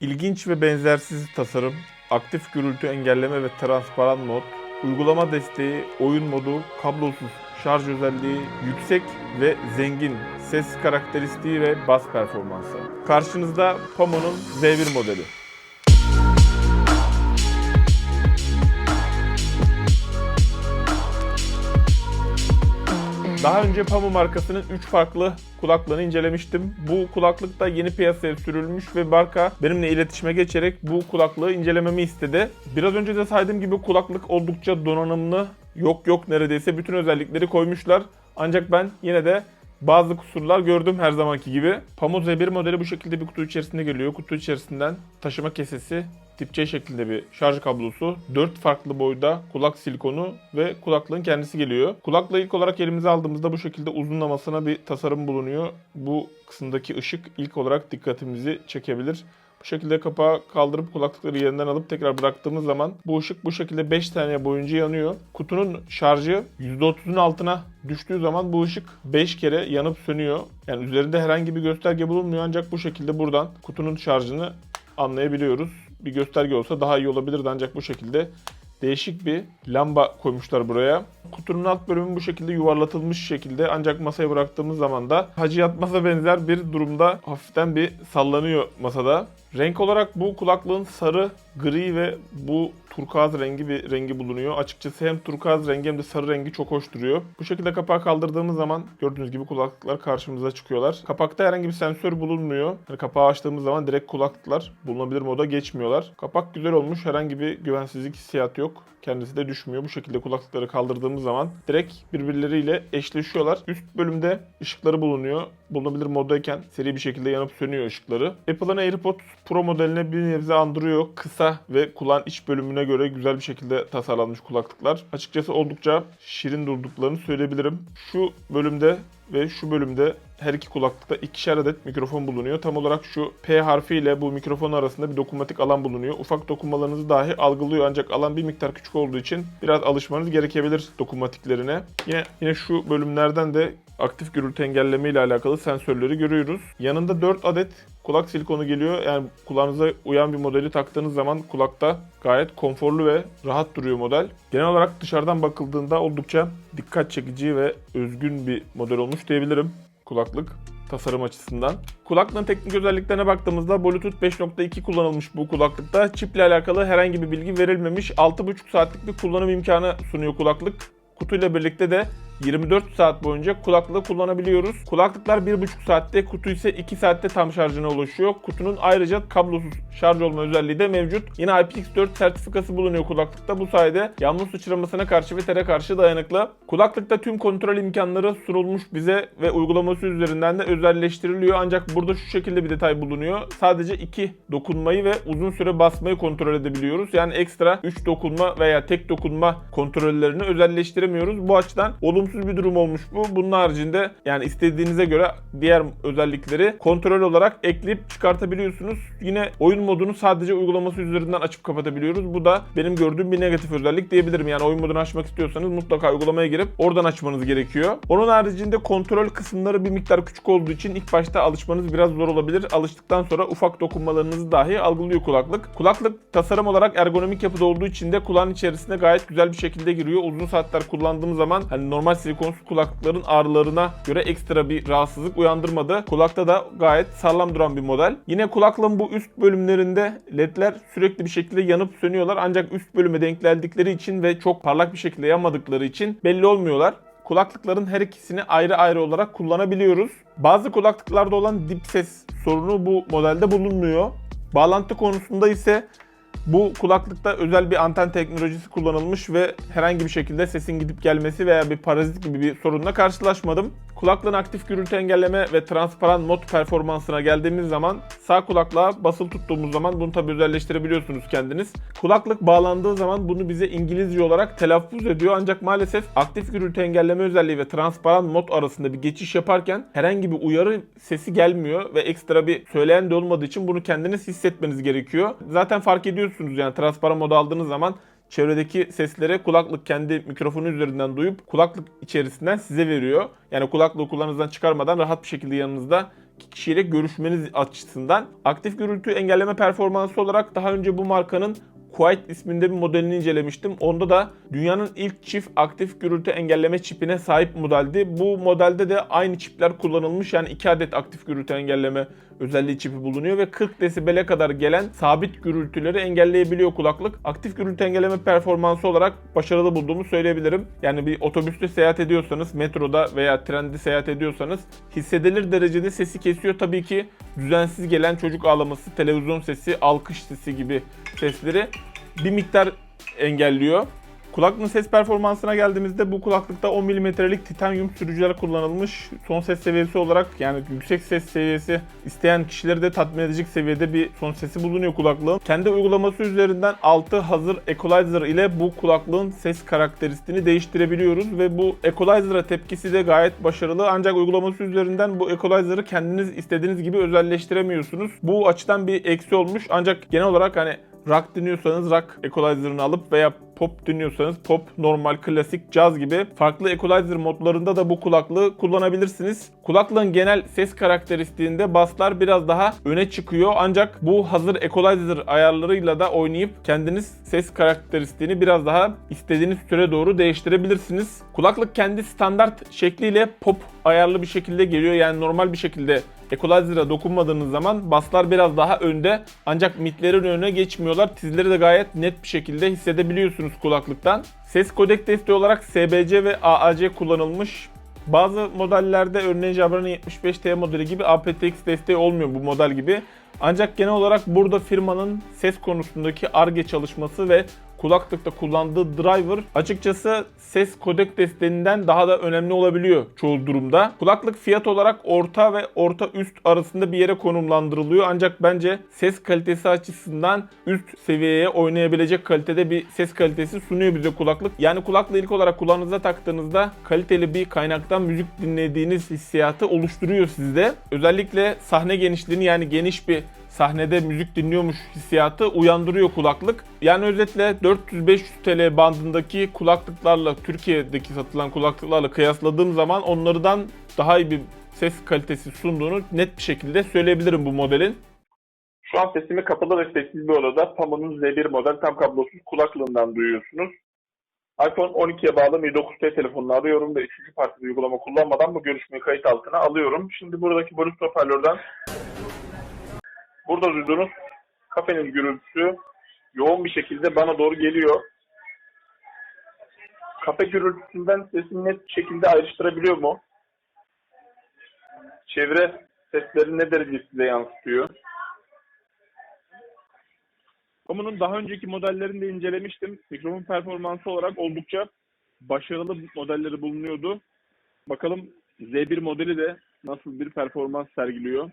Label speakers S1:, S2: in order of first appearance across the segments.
S1: İlginç ve benzersiz tasarım, aktif gürültü engelleme ve transparan mod, uygulama desteği, oyun modu, kablosuz şarj özelliği, yüksek ve zengin ses karakteristiği ve bas performansı. Karşınızda Pomo'nun Z1 modeli. Daha önce Pamo markasının 3 farklı kulaklığını incelemiştim. Bu kulaklık da yeni piyasaya sürülmüş ve marka benimle iletişime geçerek bu kulaklığı incelememi istedi. Biraz önce de saydığım gibi kulaklık oldukça donanımlı. Yok yok neredeyse bütün özellikleri koymuşlar. Ancak ben yine de bazı kusurlar gördüm her zamanki gibi. Pamo Z1 modeli bu şekilde bir kutu içerisinde geliyor. Kutu içerisinden taşıma kesesi, tip C şeklinde bir şarj kablosu, 4 farklı boyda kulak silikonu ve kulaklığın kendisi geliyor. Kulaklığı ilk olarak elimize aldığımızda bu şekilde uzunlamasına bir tasarım bulunuyor. Bu kısımdaki ışık ilk olarak dikkatimizi çekebilir. Bu şekilde kapağı kaldırıp kulaklıkları yerinden alıp tekrar bıraktığımız zaman bu ışık bu şekilde 5 saniye boyunca yanıyor. Kutunun şarjı %30'un altına düştüğü zaman bu ışık 5 kere yanıp sönüyor. Yani üzerinde herhangi bir gösterge bulunmuyor ancak bu şekilde buradan kutunun şarjını anlayabiliyoruz. Bir gösterge olsa daha iyi olabilirdi ancak bu şekilde değişik bir lamba koymuşlar buraya. Kutunun alt bölümü bu şekilde yuvarlatılmış şekilde ancak masaya bıraktığımız zaman da hacı yatmasa benzer bir durumda hafiften bir sallanıyor masada. Renk olarak bu kulaklığın sarı, gri ve bu turkuaz rengi bir rengi bulunuyor. Açıkçası hem turkuaz rengi hem de sarı rengi çok hoş duruyor. Bu şekilde kapağı kaldırdığımız zaman gördüğünüz gibi kulaklıklar karşımıza çıkıyorlar. Kapakta herhangi bir sensör bulunmuyor. Yani kapağı açtığımız zaman direkt kulaklıklar bulunabilir moda geçmiyorlar. Kapak güzel olmuş. Herhangi bir güvensizlik hissiyatı yok. Kendisi de düşmüyor. Bu şekilde kulaklıkları kaldırdığımız zaman direkt birbirleriyle eşleşiyorlar. Üst bölümde ışıkları bulunuyor. Bulunabilir moddayken seri bir şekilde yanıp sönüyor ışıkları. Apple'ın AirPods Pro modeline bir nebze andırıyor. Kısa ve kulağın iç bölümüne göre güzel bir şekilde tasarlanmış kulaklıklar. Açıkçası oldukça şirin durduklarını söyleyebilirim. Şu bölümde ve şu bölümde her iki kulaklıkta ikişer adet mikrofon bulunuyor. Tam olarak şu P harfi ile bu mikrofon arasında bir dokunmatik alan bulunuyor. Ufak dokunmalarınızı dahi algılıyor ancak alan bir miktar küçük olduğu için biraz alışmanız gerekebilir dokunmatiklerine. Yine yine şu bölümlerden de aktif gürültü engelleme ile alakalı sensörleri görüyoruz. Yanında 4 adet kulak silikonu geliyor. Yani kulağınıza uyan bir modeli taktığınız zaman kulakta gayet konforlu ve rahat duruyor model. Genel olarak dışarıdan bakıldığında oldukça dikkat çekici ve özgün bir model olmuş diyebilirim kulaklık tasarım açısından. Kulaklığın teknik özelliklerine baktığımızda Bluetooth 5.2 kullanılmış bu kulaklıkta. Çiple alakalı herhangi bir bilgi verilmemiş. 6.5 saatlik bir kullanım imkanı sunuyor kulaklık. Kutuyla birlikte de 24 saat boyunca kulaklığı kullanabiliyoruz. Kulaklıklar 1,5 saatte, kutu ise 2 saatte tam şarjına ulaşıyor. Kutunun ayrıca kablosuz şarj olma özelliği de mevcut. Yine IPX4 sertifikası bulunuyor kulaklıkta. Bu sayede yağmur sıçramasına karşı ve tere karşı dayanıklı. Kulaklıkta tüm kontrol imkanları sunulmuş bize ve uygulaması üzerinden de özelleştiriliyor. Ancak burada şu şekilde bir detay bulunuyor. Sadece 2 dokunmayı ve uzun süre basmayı kontrol edebiliyoruz. Yani ekstra 3 dokunma veya tek dokunma kontrollerini özelleştiremiyoruz. Bu açıdan olumsuz bir durum olmuş bu. Bunun haricinde yani istediğinize göre diğer özellikleri kontrol olarak ekleyip çıkartabiliyorsunuz. Yine oyun modunu sadece uygulaması üzerinden açıp kapatabiliyoruz. Bu da benim gördüğüm bir negatif özellik diyebilirim. Yani oyun modunu açmak istiyorsanız mutlaka uygulamaya girip oradan açmanız gerekiyor. Onun haricinde kontrol kısımları bir miktar küçük olduğu için ilk başta alışmanız biraz zor olabilir. Alıştıktan sonra ufak dokunmalarınızı dahi algılıyor kulaklık. Kulaklık tasarım olarak ergonomik yapıda olduğu için de kulağın içerisine gayet güzel bir şekilde giriyor. Uzun saatler kullandığım zaman hani normal silikonsuz kulaklıkların ağrılarına göre ekstra bir rahatsızlık uyandırmadı. Kulakta da gayet sağlam duran bir model. Yine kulaklığın bu üst bölümlerinde ledler sürekli bir şekilde yanıp sönüyorlar. Ancak üst bölüme denk geldikleri için ve çok parlak bir şekilde yanmadıkları için belli olmuyorlar. Kulaklıkların her ikisini ayrı ayrı olarak kullanabiliyoruz. Bazı kulaklıklarda olan dip ses sorunu bu modelde bulunmuyor. Bağlantı konusunda ise bu kulaklıkta özel bir anten teknolojisi kullanılmış ve herhangi bir şekilde sesin gidip gelmesi veya bir parazit gibi bir sorunla karşılaşmadım. Kulaklığın aktif gürültü engelleme ve transparan mod performansına geldiğimiz zaman sağ kulaklığa basılı tuttuğumuz zaman bunu tabi özelleştirebiliyorsunuz kendiniz. Kulaklık bağlandığı zaman bunu bize İngilizce olarak telaffuz ediyor ancak maalesef aktif gürültü engelleme özelliği ve transparan mod arasında bir geçiş yaparken herhangi bir uyarı sesi gelmiyor ve ekstra bir söyleyen de olmadığı için bunu kendiniz hissetmeniz gerekiyor. Zaten fark ediyorsunuz yani transparan mod aldığınız zaman çevredeki sesleri kulaklık kendi mikrofonu üzerinden duyup kulaklık içerisinden size veriyor. Yani kulaklığı kulağınızdan çıkarmadan rahat bir şekilde yanınızda kişiyle görüşmeniz açısından. Aktif gürültü engelleme performansı olarak daha önce bu markanın Quiet isminde bir modelini incelemiştim. Onda da dünyanın ilk çift aktif gürültü engelleme çipine sahip modeldi. Bu modelde de aynı çipler kullanılmış. Yani 2 adet aktif gürültü engelleme özelliği çipi bulunuyor ve 40 desibele kadar gelen sabit gürültüleri engelleyebiliyor kulaklık. Aktif gürültü engelleme performansı olarak başarılı bulduğumu söyleyebilirim. Yani bir otobüste seyahat ediyorsanız, metroda veya trende seyahat ediyorsanız hissedilir derecede sesi kesiyor. Tabii ki düzensiz gelen çocuk ağlaması, televizyon sesi, alkış sesi gibi sesleri bir miktar engelliyor. Kulaklığın ses performansına geldiğimizde bu kulaklıkta 10 mm'lik titanyum sürücüler kullanılmış. Son ses seviyesi olarak yani yüksek ses seviyesi isteyen kişileri de tatmin edecek seviyede bir son sesi bulunuyor kulaklığın. Kendi uygulaması üzerinden 6 hazır equalizer ile bu kulaklığın ses karakteristiğini değiştirebiliyoruz ve bu equalizer'a tepkisi de gayet başarılı. Ancak uygulaması üzerinden bu equalizer'ı kendiniz istediğiniz gibi özelleştiremiyorsunuz. Bu açıdan bir eksi olmuş. Ancak genel olarak hani rock dinliyorsanız rock equalizer'ını alıp veya pop dinliyorsanız pop, normal, klasik, caz gibi farklı equalizer modlarında da bu kulaklığı kullanabilirsiniz. Kulaklığın genel ses karakteristiğinde basslar biraz daha öne çıkıyor ancak bu hazır equalizer ayarlarıyla da oynayıp kendiniz ses karakteristiğini biraz daha istediğiniz süre doğru değiştirebilirsiniz. Kulaklık kendi standart şekliyle pop ayarlı bir şekilde geliyor. Yani normal bir şekilde equalizer'a dokunmadığınız zaman basslar biraz daha önde ancak midlerin önüne geçmiyorlar. Tizleri de gayet net bir şekilde hissedebiliyorsunuz kulaklıktan. Ses kodek desteği olarak SBC ve AAC kullanılmış. Bazı modellerde örneğin Jabra'nın 75T modeli gibi aptX desteği olmuyor bu model gibi. Ancak genel olarak burada firmanın ses konusundaki ARGE çalışması ve kulaklıkta kullandığı driver açıkçası ses kodek desteğinden daha da önemli olabiliyor çoğu durumda. Kulaklık fiyat olarak orta ve orta üst arasında bir yere konumlandırılıyor ancak bence ses kalitesi açısından üst seviyeye oynayabilecek kalitede bir ses kalitesi sunuyor bize kulaklık. Yani kulaklığı ilk olarak kulağınıza taktığınızda kaliteli bir kaynaktan müzik dinlediğiniz hissiyatı oluşturuyor sizde. Özellikle sahne genişliğini yani geniş bir sahnede müzik dinliyormuş hissiyatı uyandırıyor kulaklık. Yani özetle 400-500 TL bandındaki kulaklıklarla Türkiye'deki satılan kulaklıklarla kıyasladığım zaman onlardan daha iyi bir ses kalitesi sunduğunu net bir şekilde söyleyebilirim bu modelin.
S2: Şu an sesimi kapalı ve sessiz bir odada Pamu'nun Z1 model tam kablosuz kulaklığından duyuyorsunuz. iPhone 12'ye bağlı Mi 9T telefonunu arıyorum ve üçüncü parti bir uygulama kullanmadan bu görüşmeyi kayıt altına alıyorum. Şimdi buradaki Bluetooth hoparlörden burada duyduğunuz kafenin gürültüsü yoğun bir şekilde bana doğru geliyor. Kafe gürültüsünden sesini net bir şekilde ayrıştırabiliyor mu? Çevre sesleri ne derece size yansıtıyor?
S1: Pamu'nun daha önceki modellerini de incelemiştim. Mikrofon performansı olarak oldukça başarılı modelleri bulunuyordu. Bakalım Z1 modeli de nasıl bir performans sergiliyor.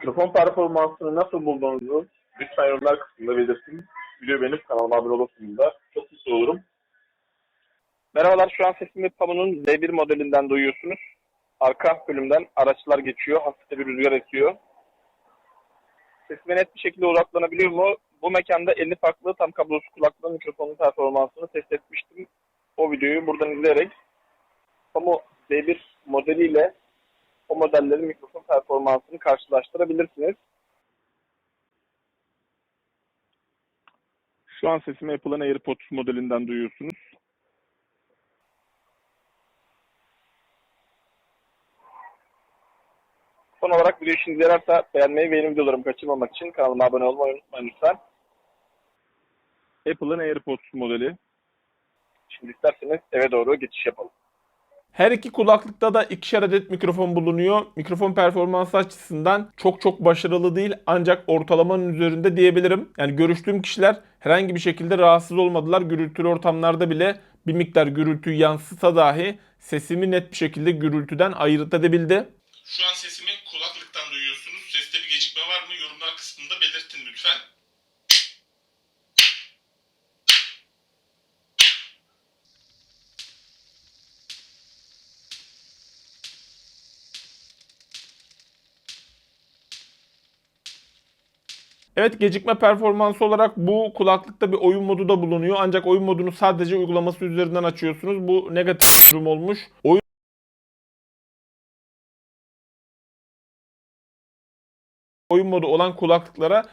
S2: Mikrofon performansını nasıl bulduğunuzu lütfen yorumlar kısmında belirtin. Video beğenip kanalıma abone olursunuz da çok mutlu olurum. Merhabalar şu an sesimi Pamu'nun Z1 modelinden duyuyorsunuz. Arka bölümden araçlar geçiyor. Hafifte bir rüzgar esiyor. Sesime net bir şekilde odaklanabiliyor mu? Bu mekanda 50 farklı tam kablosuz kulaklığı mikrofonun performansını test etmiştim. O videoyu buradan izleyerek Pamu Z1 modeliyle o modellerin mikrofon performansını karşılaştırabilirsiniz.
S1: Şu an sesimi Apple'ın AirPods modelinden duyuyorsunuz.
S2: Son olarak video işinize yararsa beğenmeyi ve yeni videolarımı kaçırmamak için kanalıma abone olmayı unutmayın lütfen.
S1: Apple'ın AirPods modeli.
S2: Şimdi isterseniz eve doğru geçiş yapalım.
S1: Her iki kulaklıkta da ikişer adet mikrofon bulunuyor. Mikrofon performansı açısından çok çok başarılı değil ancak ortalamanın üzerinde diyebilirim. Yani görüştüğüm kişiler herhangi bir şekilde rahatsız olmadılar. Gürültülü ortamlarda bile bir miktar gürültü yansısa dahi sesimi net bir şekilde gürültüden ayırt edebildi. Şu an sesimi kulaklıktan duyuyorsunuz. Seste bir gecikme var mı? Yorumlar kısmında belirtin lütfen. Evet gecikme performansı olarak bu kulaklıkta bir oyun modu da bulunuyor. Ancak oyun modunu sadece uygulaması üzerinden açıyorsunuz. Bu negatif durum olmuş. Oyun oyun modu olan kulaklıklara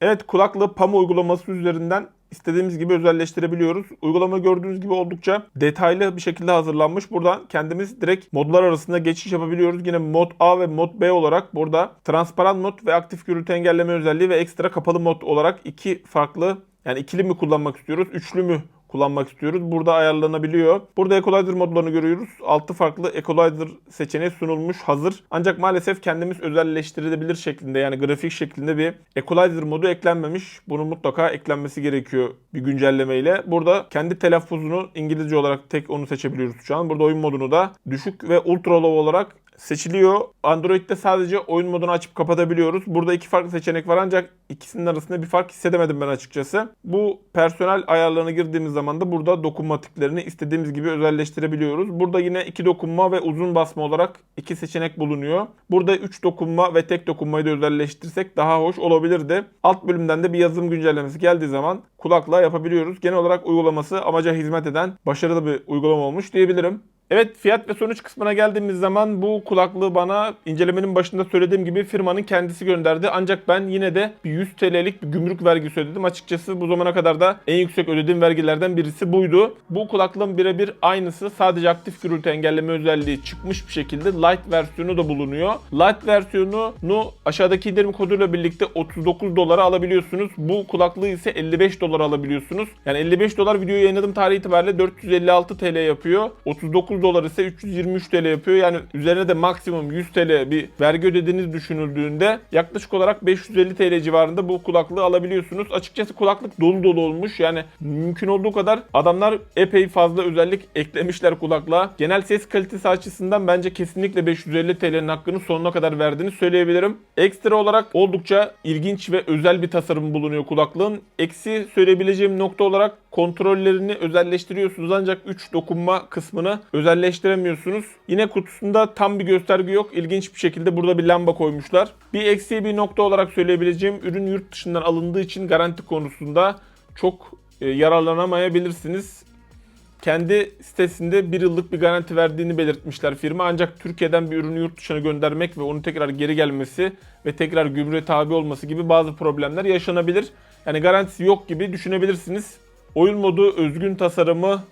S1: Evet kulaklığı PAM uygulaması üzerinden istediğimiz gibi özelleştirebiliyoruz. Uygulama gördüğünüz gibi oldukça detaylı bir şekilde hazırlanmış. Buradan kendimiz direkt modlar arasında geçiş yapabiliyoruz. Yine mod A ve mod B olarak burada transparan mod ve aktif gürültü engelleme özelliği ve ekstra kapalı mod olarak iki farklı yani ikili mi kullanmak istiyoruz, üçlü mü kullanmak istiyoruz. Burada ayarlanabiliyor. Burada Equalizer modlarını görüyoruz. 6 farklı Equalizer seçeneği sunulmuş hazır. Ancak maalesef kendimiz özelleştirilebilir şeklinde yani grafik şeklinde bir Equalizer modu eklenmemiş. Bunun mutlaka eklenmesi gerekiyor bir güncellemeyle. Burada kendi telaffuzunu İngilizce olarak tek onu seçebiliyoruz şu an. Burada oyun modunu da düşük ve ultra low olarak seçiliyor. Android'de sadece oyun modunu açıp kapatabiliyoruz. Burada iki farklı seçenek var ancak ikisinin arasında bir fark hissedemedim ben açıkçası. Bu personel ayarlarına girdiğimiz zaman da burada dokunmatiklerini istediğimiz gibi özelleştirebiliyoruz. Burada yine iki dokunma ve uzun basma olarak iki seçenek bulunuyor. Burada üç dokunma ve tek dokunmayı da özelleştirsek daha hoş olabilirdi. Alt bölümden de bir yazılım güncellemesi geldiği zaman kulaklığa yapabiliyoruz. Genel olarak uygulaması amaca hizmet eden başarılı bir uygulama olmuş diyebilirim. Evet fiyat ve sonuç kısmına geldiğimiz zaman bu kulaklığı bana incelemenin başında söylediğim gibi firmanın kendisi gönderdi. Ancak ben yine de bir 100 TL'lik bir gümrük vergisi ödedim. Açıkçası bu zamana kadar da en yüksek ödediğim vergilerden birisi buydu. Bu kulaklığın birebir aynısı sadece aktif gürültü engelleme özelliği çıkmış bir şekilde light versiyonu da bulunuyor. Light versiyonunu aşağıdaki indirim koduyla birlikte 39 dolara alabiliyorsunuz. Bu kulaklığı ise 55 dolara alabiliyorsunuz. Yani 55 dolar videoyu yayınladığım tarih itibariyle 456 TL yapıyor. 39 dolar ise 323 TL yapıyor. Yani üzerine de maksimum 100 TL bir vergi ödediğiniz düşünüldüğünde yaklaşık olarak 550 TL civarında bu kulaklığı alabiliyorsunuz. Açıkçası kulaklık dolu dolu olmuş. Yani mümkün olduğu kadar adamlar epey fazla özellik eklemişler kulaklığa. Genel ses kalitesi açısından bence kesinlikle 550 TL'nin hakkını sonuna kadar verdiğini söyleyebilirim. Ekstra olarak oldukça ilginç ve özel bir tasarım bulunuyor kulaklığın. Eksi söyleyebileceğim nokta olarak kontrollerini özelleştiriyorsunuz ancak 3 dokunma kısmını özelleştiremiyorsunuz. Yine kutusunda tam bir gösterge yok. İlginç bir şekilde burada bir lamba koymuşlar. Bir eksiği bir nokta olarak söyleyebileceğim ürün yurt dışından alındığı için garanti konusunda çok e, yararlanamayabilirsiniz. Kendi sitesinde bir yıllık bir garanti verdiğini belirtmişler firma. Ancak Türkiye'den bir ürünü yurt dışına göndermek ve onun tekrar geri gelmesi ve tekrar gümrüğe tabi olması gibi bazı problemler yaşanabilir. Yani garantisi yok gibi düşünebilirsiniz. Oyun modu, özgün tasarımı,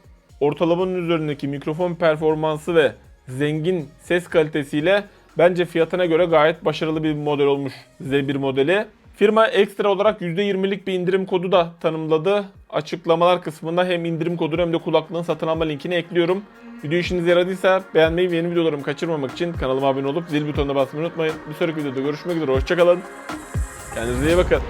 S1: ortalamanın üzerindeki mikrofon performansı ve zengin ses kalitesiyle bence fiyatına göre gayet başarılı bir model olmuş Z1 modeli. Firma ekstra olarak %20'lik bir indirim kodu da tanımladı. Açıklamalar kısmında hem indirim kodunu hem de kulaklığın satın alma linkini ekliyorum. Video işinize yaradıysa beğenmeyi ve yeni videolarımı kaçırmamak için kanalıma abone olup zil butonuna basmayı unutmayın. Bir sonraki videoda görüşmek üzere. Hoşçakalın. Kendinize iyi bakın.